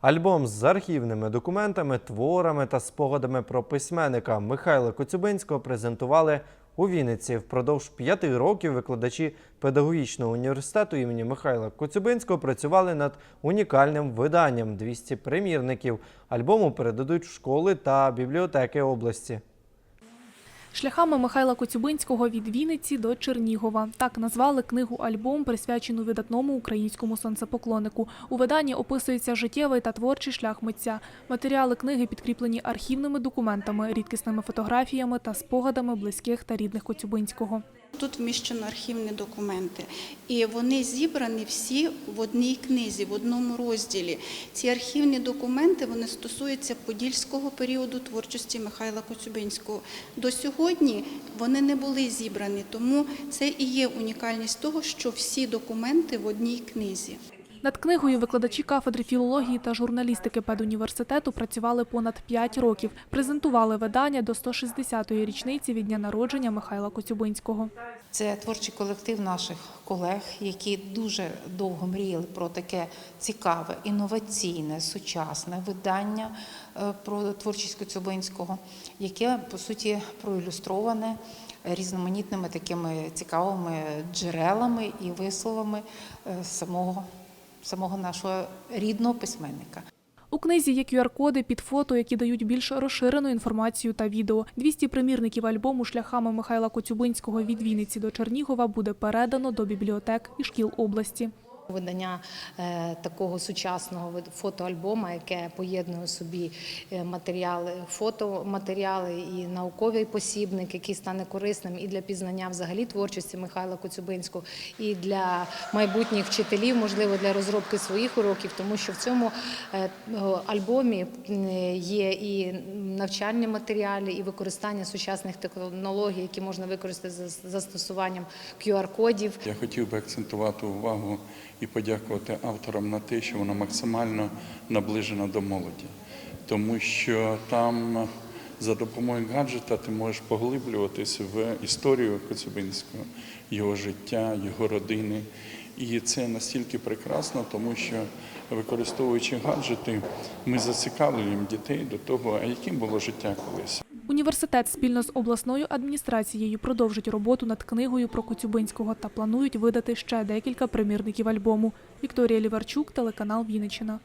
Альбом з архівними документами, творами та спогадами про письменника Михайла Коцюбинського презентували у Вінниці. Впродовж п'яти років викладачі педагогічного університету імені Михайла Коцюбинського працювали над унікальним виданням 200 примірників. Альбому передадуть в школи та бібліотеки області. Шляхами Михайла Коцюбинського від Вінниці до Чернігова. Так назвали книгу-альбом, присвячену видатному українському сонцепоклоннику. У виданні описується життєвий та творчий шлях митця. Матеріали книги підкріплені архівними документами, рідкісними фотографіями та спогадами близьких та рідних Коцюбинського. Тут вміщено архівні документи, і вони зібрані всі в одній книзі, в одному розділі. Ці архівні документи вони стосуються подільського періоду творчості Михайла Коцюбинського. До сьогодні вони не були зібрані, тому це і є унікальність того, що всі документи в одній книзі. Над книгою викладачі кафедри філології та журналістики педуніверситету працювали понад 5 років. Презентували видання до 160-ї річниці від дня народження Михайла Коцюбинського. Це творчий колектив наших колег, які дуже довго мріяли про таке цікаве, інноваційне, сучасне видання е, про творчість Коцюбинського, яке по суті проілюстроване різноманітними такими цікавими джерелами і висловами е, самого, самого нашого рідного письменника. У книзі є QR-коди під фото, які дають більш розширену інформацію та відео. 200 примірників альбому шляхами Михайла Коцюбинського від Вінниці до Чернігова буде передано до бібліотек і шкіл області. Видання е, такого сучасного фотоальбома, яке поєднує собі е, матеріали, фотоматеріали і науковий посібник, який стане корисним і для пізнання взагалі творчості Михайла Коцюбинського, і для майбутніх вчителів, можливо, для розробки своїх уроків, тому що в цьому е, альбомі є і навчальні матеріали, і використання сучасних технологій, які можна використати за застосуванням QR-кодів. Я хотів би акцентувати увагу і подякувати авторам на те, що вона максимально наближена до молоді, тому що там за допомогою гаджета ти можеш поглиблюватися в історію Коцюбинського, його життя, його родини. І це настільки прекрасно, тому що використовуючи гаджети, ми зацікавлюємо дітей до того, а яким було життя колись. Університет спільно з обласною адміністрацією продовжить роботу над книгою про Коцюбинського та планують видати ще декілька примірників альбому. Вікторія Ліварчук, телеканал Вінниччина.